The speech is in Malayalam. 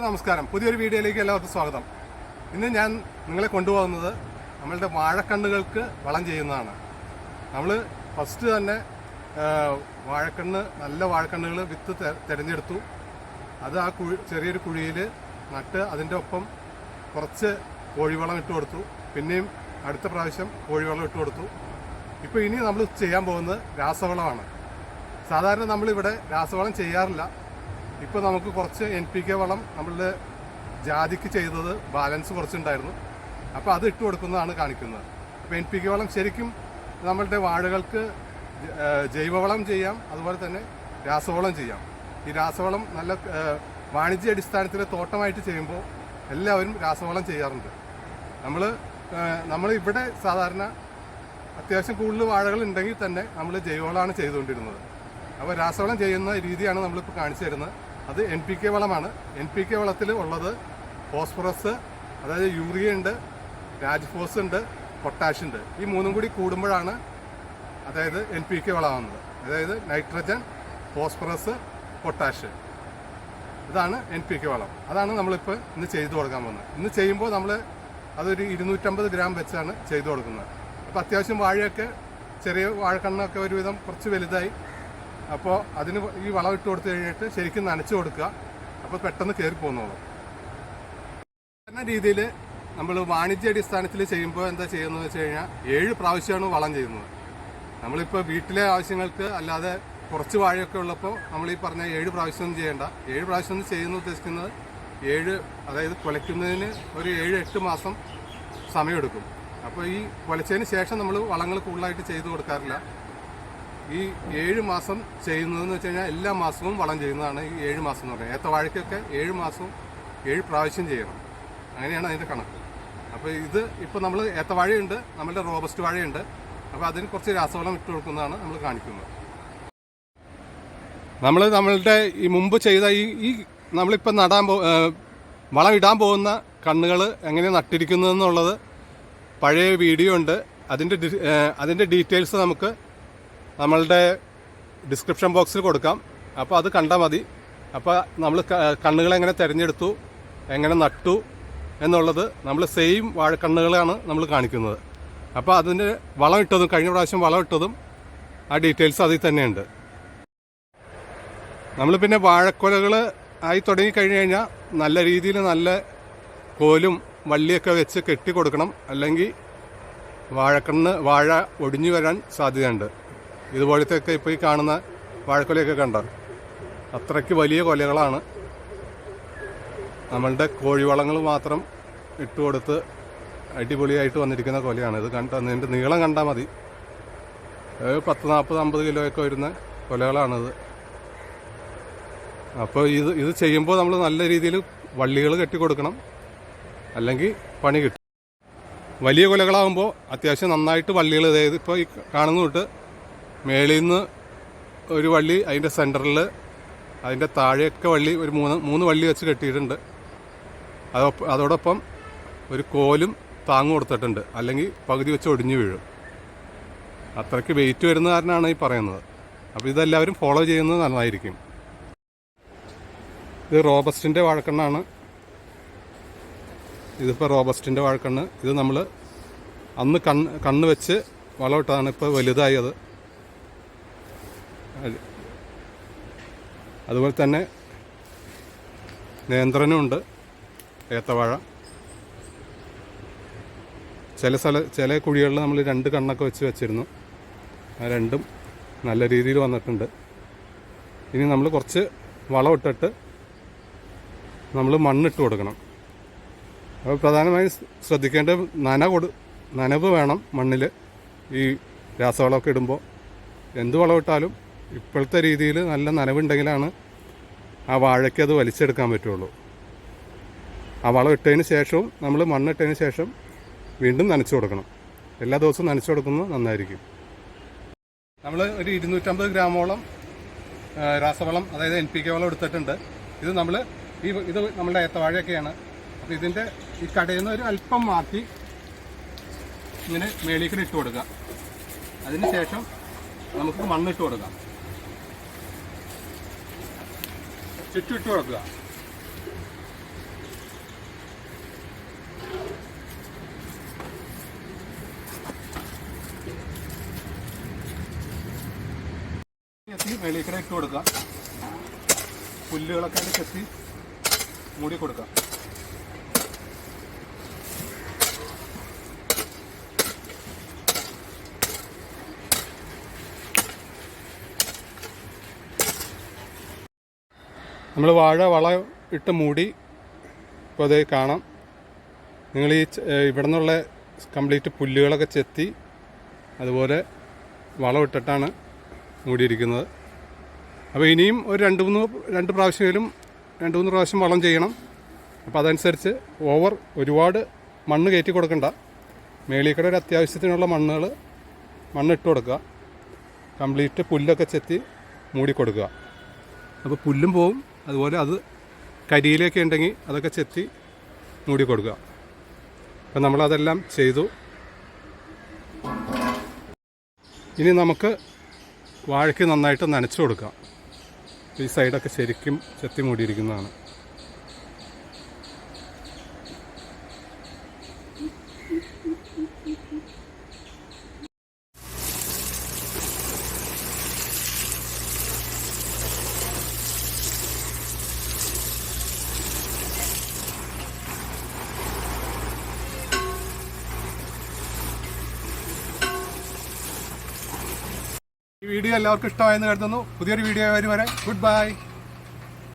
നമസ്കാരം. പുതിയൊരു വീഡിയോയിലേക്ക് എല്ലാവർക്കും സ്വാഗതം. ഇന്ന് ഞാൻ നിങ്ങളെ കൊണ്ടുപോകുന്നത് നമ്മളുടെ വാഴക്കണ്ണുകൾക്ക് വളം ചെയ്യുന്നതാണ്. നമ്മൾ ഫസ്റ്റ് തന്നെ വാഴക്കണ്ണ് നല്ല വാഴക്കണ്ണുകൾ വിത്ത് തിരഞ്ഞെടുത്തു. അത് ആ കുഴി ചെറിയൊരു കുഴിയിൽ നട്ട് അതിന്റെ ഒപ്പം കുറച്ച് കോഴിവളം ഇട്ട് കൊടുത്തു. പിന്നെയും അടുത്ത പ്രാവശ്യം കോഴിവളം ഇട്ട് കൊടുത്തു. ഇപ്പോൾ ഇനി നമ്മൾ ചെയ്യാൻ പോകുന്നത് രാസവളമാണ്. സാധാരണ നമ്മളിവിടെ രാസവളം ചെയ്യാറില്ല. ഇപ്പോൾ നമുക്ക് കുറച്ച് എൻ പി കെ വളം നമ്മളുടെ ജാതിക്ക് ചെയ്തത് ബാലൻസ് കുറച്ചുണ്ടായിരുന്നു. അപ്പോൾ അത് ഇട്ട് കൊടുക്കുന്നതാണ് കാണിക്കുന്നത്. അപ്പോൾ എൻ പി കെ വളം ശരിക്കും നമ്മളുടെ വാഴകൾക്ക് ജൈവവളം ചെയ്യാം അതുപോലെ തന്നെ രാസവളം ചെയ്യാം. ഈ രാസവളം നല്ല വാണിജ്യ അടിസ്ഥാനത്തിൽ തോട്ടമായിട്ട് ചെയ്യുമ്പോൾ എല്ലാവരും രാസവളം ചെയ്യാറുണ്ട്. നമ്മൾ നമ്മൾ ഇവിടെ സാധാരണ അത്യാവശ്യം കൂടുതൽ വാഴകൾ ഉണ്ടെങ്കിൽ തന്നെ നമ്മൾ ജൈവവളമാണ് ചെയ്തുകൊണ്ടിരുന്നത്. അപ്പോൾ രാസവളം ചെയ്യുന്ന രീതിയാണ് നമ്മളിപ്പോൾ കാണിച്ചു തരുന്നത്. അത് എൻ പി കെ വളമാണ്. എൻ പി കെ വളത്തിൽ ഉള്ളത് ഫോസ്ഫറസ് അതായത് യൂറിയ ഉണ്ട് രാജ്ഫോസ് ഉണ്ട് പൊട്ടാഷ് ഉണ്ട്. ഈ മൂന്നും കൂടി കൂടുമ്പോഴാണ് അതായത് എൻ പി കെ വളമാകുന്നത്. അതായത് നൈട്രജൻ ഫോസ്ഫറസ് പൊട്ടാഷ് ഇതാണ് എൻ പി കെ വളം. അതാണ് നമ്മളിപ്പോൾ ഇന്ന് ചെയ്തു കൊടുക്കാൻ പോകുന്നത്. ഇന്ന് ചെയ്യുമ്പോൾ നമ്മൾ അതൊരു ഇരുന്നൂറ്റമ്പത് ഗ്രാം വെച്ചാണ് ചെയ്തു കൊടുക്കുന്നത്. അപ്പോൾ അത്യാവശ്യം വാഴയൊക്കെ ചെറിയ വാഴക്കണ്ണൊക്കെ ഒരുവിധം കുറച്ച് വലുതായി അപ്പോൾ അതിന് ഈ വളം ഇട്ട് കൊടുത്തു കഴിഞ്ഞിട്ട് ശരിക്കും നനച്ചു കൊടുക്കുക. അപ്പോൾ പെട്ടെന്ന് കയറി പോകുന്നുള്ളൂ സാധാരണ രീതിയിൽ നമ്മൾ വാണിജ്യ അടിസ്ഥാനത്തിൽ ചെയ്യുമ്പോൾ എന്താ ചെയ്യുന്നത് വെച്ച് കഴിഞ്ഞാൽ ഏഴ് പ്രാവശ്യമാണ് വളം ചെയ്യുന്നത്. നമ്മളിപ്പോൾ വീട്ടിലെ ആവശ്യങ്ങൾക്ക് അല്ലാതെ കുറച്ച് വാഴയൊക്കെ ഉള്ളപ്പോൾ നമ്മൾ ഈ പറഞ്ഞ ഏഴ് പ്രാവശ്യമൊന്നും ചെയ്യേണ്ട. ഏഴ് പ്രാവശ്യം ഒന്നും ചെയ്യുന്ന ഉദ്ദേശിക്കുന്നത് ഏഴ് അതായത് കുലയ്ക്കുന്നതിന് ഒരു ഏഴ് എട്ട് മാസം സമയമെടുക്കും. അപ്പോൾ ഈ കുലച്ചതിന് ശേഷം നമ്മൾ വളങ്ങൾ കൂടുതലായിട്ട് ചെയ്തു കൊടുക്കാറില്ല. ഈ ഏഴ് മാസം ചെയ്യുന്നതെന്ന് വെച്ച് കഴിഞ്ഞാൽ എല്ലാ മാസവും വളം ചെയ്യുന്നതാണ് ഈ ഏഴ് മാസം എന്ന് പറയുന്നത്. ഏത്തവാഴയ്ക്കൊക്കെ ഏഴ് മാസവും ഏഴ് പ്രാവശ്യം ചെയ്യണം. അങ്ങനെയാണ് അതിന്റെ കണക്ക്. അപ്പോൾ ഇത് ഇപ്പോൾ നമ്മൾ ഏത്തവാഴയുണ്ട് നമ്മളുടെ റോബസ്റ്റ് വാഴയുണ്ട്. അപ്പോൾ അതിന് കുറച്ച് രാസവളം ഇട്ട് കൊടുക്കുന്നതാണ് നമ്മൾ കാണിക്കുന്നത്. നമ്മൾ നമ്മളുടെ ഈ മുമ്പ് ചെയ്ത ഈ ഈ നമ്മളിപ്പോൾ നടാൻ പോ വളം ഇടാൻ പോകുന്ന കണ്ണുകൾ എങ്ങനെ നട്ടിരിക്കുന്നതെന്നുള്ളത് പഴയ വീഡിയോ ഉണ്ട്. അതിന്റെ അതിന്റെ ഡീറ്റെയിൽസ് നമുക്ക് നമ്മളുടെ ഡിസ്ക്രിപ്ഷൻ ബോക്സിൽ കൊടുക്കാം. അപ്പോൾ അത് കണ്ടാൽ മതി. അപ്പോൾ നമ്മൾ കണ്ണുകൾ എങ്ങനെ തിരഞ്ഞെടുത്തു എങ്ങനെ നട്ടു എന്നുള്ളത് നമ്മൾ സെയിം വാഴക്കണ്ണുകളാണ് നമ്മൾ കാണിക്കുന്നത്. അപ്പോൾ അതിന് വളം ഇട്ടതും കഴിഞ്ഞ പ്രാവശ്യം വളം ഇട്ടതും ആ ഡീറ്റെയിൽസ് അതിൽ തന്നെയുണ്ട്. നമ്മൾ പിന്നെ വാഴക്കൊലകൾ ആയി തുടങ്ങി കഴിഞ്ഞ് കഴിഞ്ഞാൽ നല്ല രീതിയിൽ നല്ല കോലും വള്ളിയൊക്കെ വെച്ച് കെട്ടി കൊടുക്കണം. അല്ലെങ്കിൽ വാഴക്കണ്ണ് വാഴ ഒടിഞ്ഞു വരാൻ സാധ്യതയുണ്ട്. ഇതുപോലത്തെ ഒക്കെ ഇപ്പോൾ ഈ കാണുന്ന വാഴക്കൊലയൊക്കെ കണ്ട? അത്രയ്ക്ക് വലിയ കൊലകളാണ്. നമ്മളുടെ കോഴിവളങ്ങൾ മാത്രം ഇട്ടുകൊടുത്ത് അടിപൊളിയായിട്ട് വന്നിരിക്കുന്ന കൊലയാണ്. ഇത് കണ്ട അതിന്റെ നീളം കണ്ടാൽ മതി. പത്ത് നാൽപ്പത് അമ്പത് കിലോയൊക്കെ വരുന്ന കൊലകളാണിത്. അപ്പോൾ ഇത് ഇത് ചെയ്യുമ്പോൾ നമ്മൾ നല്ല രീതിയിൽ വള്ളികൾ കെട്ടിക്കൊടുക്കണം അല്ലെങ്കിൽ പണി കിട്ടും. വലിയ കൊലകളാകുമ്പോൾ അത്യാവശ്യം നന്നായിട്ട് വള്ളികൾ അതായത് ഇപ്പോൾ ഈ കാണുന്ന തൊട്ട് മേളിൽ നിന്ന് ഒരു വള്ളി അതിന്റെ സെന്ററിൽ അതിന്റെ താഴെയൊക്കെ വള്ളി ഒരു മൂന്ന് മൂന്ന് വള്ളി വെച്ച് കെട്ടിയിട്ടുണ്ട്. അതോടൊപ്പം ഒരു കോലും താങ്ങ് കൊടുത്തിട്ടുണ്ട്. അല്ലെങ്കിൽ പകുതി വെച്ച് ഒടിഞ്ഞു വീഴും. അത്രയ്ക്ക് വെയിറ്റ് വരുന്ന കാരണമാണ് ഈ പറയുന്നത്. അപ്പോൾ ഇതെല്ലാവരും ഫോളോ ചെയ്യുന്നത് നന്നായിരിക്കും. ഇത് റോബസ്റ്റിന്റെ വാഴക്കണ്ണാണ്. ഇതിപ്പോൾ റോബസ്റ്റിന്റെ വാഴക്കണ്ണ്. ഇത് നമ്മൾ അന്ന് കണ്ണ് കണ്ണ് വെച്ച് വളമിട്ടതാണ് ഇപ്പോൾ വലുതായത് അതുപോലെ തന്നെ നിയന്ത്രണമുണ്ട് ഏത്തവാഴ. ചില സ്ഥല ചില കുഴികളിൽ നമ്മൾ രണ്ട് കണ്ണൊക്കെ വെച്ച് വെച്ചിരുന്നു. ആ രണ്ടും നല്ല രീതിയിൽ വന്നിട്ടുണ്ട്. ഇനി നമ്മൾ കുറച്ച് വളം ഇട്ടിട്ട് നമ്മൾ മണ്ണിട്ട് കൊടുക്കണം. അപ്പോൾ പ്രധാനമായും ശ്രദ്ധിക്കേണ്ട നന കൊടു നനവ് വേണം മണ്ണിൽ ഈ രാസവളമൊക്കെ ഇടുമ്പോൾ എന്ത് വളമിട്ടാലും ഇപ്പോഴത്തെ രീതിയിൽ നല്ല നനവുണ്ടെങ്കിലാണ് ആ വാഴയ്ക്ക് അത് വലിച്ചെടുക്കാൻ പറ്റുള്ളൂ. ആ വളം ഇട്ടതിന് ശേഷവും നമ്മൾ മണ്ണിട്ടതിന് ശേഷം വീണ്ടും നനച്ചു കൊടുക്കണം. എല്ലാ ദിവസവും നനച്ചു കൊടുക്കുന്നത് നന്നായിരിക്കും. നമ്മൾ ഒരു ഇരുന്നൂറ്റമ്പത് ഗ്രാമോളം രാസവളം അതായത് എൻ പി കെ വളം എടുത്തിട്ടുണ്ട്. ഇത് നമ്മൾ ഈ ഇത് നമ്മുടെ ഏത്തവാഴയൊക്കെയാണ്. അപ്പോൾ ഇതിന്റെ ഈ കടയിൽ നിന്ന് ഒരു അല്പം മാറ്റി ഇങ്ങനെ മേളിലേക്ക് ഇട്ട് കൊടുക്കുക അതിന് ശേഷം നമുക്ക് മണ്ണിട്ട് കൊടുക്കാം. ചുറ്റിട്ട് കൊടുക്കുക. ചെത്തി വെളിയിൽ കൂടെ ഇട്ട് കൊടുക്കുക. പുല്ലുകളൊക്കെ അതിൽ ചെത്തി മൂടി കൊടുക്കുക. നമ്മൾ വാഴ വള ഇട്ട് മൂടി ഇപ്പോൾ അത് കാണാം. നിങ്ങൾ ഈ ഇവിടെ നിന്നുള്ള കംപ്ലീറ്റ് പുല്ലുകളൊക്കെ ചെത്തി അതുപോലെ വളം ഇട്ടിട്ടാണ് മൂടിയിരിക്കുന്നത്. അപ്പോൾ ഇനിയും ഒരു രണ്ട് മൂന്ന് രണ്ട് പ്രാവശ്യമെങ്കിലും രണ്ട് മൂന്ന് പ്രാവശ്യം വളം ചെയ്യണം. അപ്പോൾ അതനുസരിച്ച് ഓവർ ഒരുപാട് മണ്ണ് കയറ്റി കൊടുക്കണ്ട. മേളിക്കട ഒരു അത്യാവശ്യത്തിനുള്ള മണ്ണുകൾ മണ്ണിട്ട് കൊടുക്കുക. കംപ്ലീറ്റ് പുല്ലൊക്കെ ചെത്തി മൂടി കൊടുക്കുക. അപ്പോൾ പുല്ലും പോവും. അതുപോലെ അത് കരിയിലൊക്കെ ഉണ്ടെങ്കിൽ അതൊക്കെ ചെത്തി മൂടി കൊടുക്കുക. അപ്പം നമ്മളതെല്ലാം ചെയ്തു. ഇനി നമുക്ക് വാഴയ്ക്ക് നന്നായിട്ട് നനച്ചു കൊടുക്കാം. ഈ സൈഡൊക്കെ ശരിക്കും ചെത്തി മൂടിയിരിക്കുന്നതാണ്. ഈ വീഡിയോ എല്ലാവർക്കും ഇഷ്ടമായെന്ന് കരുതുന്നു. പുതിയൊരു വീഡിയോ വരും വരെ ഗുഡ് ബൈ.